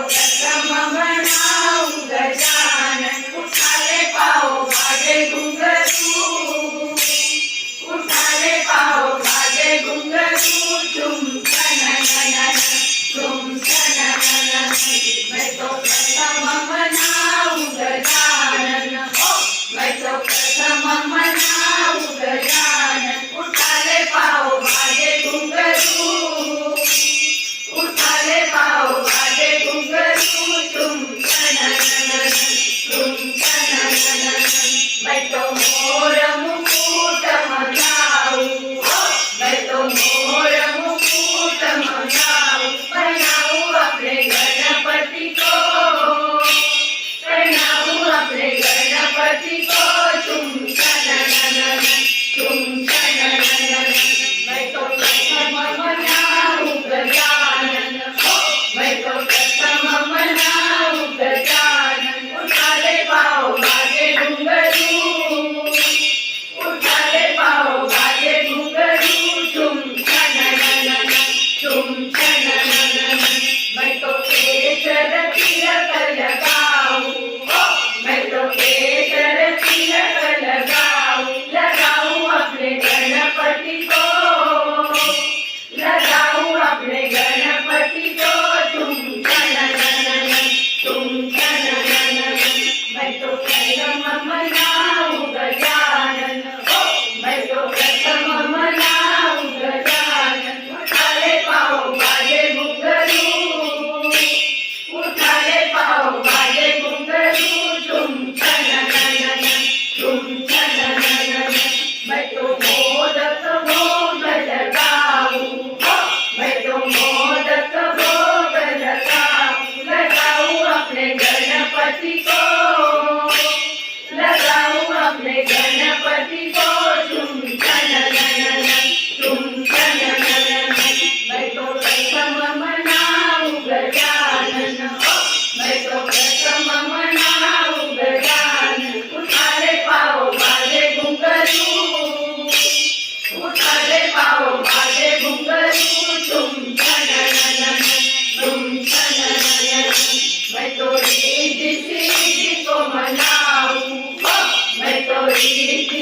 Lord, that's my mind. તો મોર મુકુટ મનાવું મેં તો મોર Sim.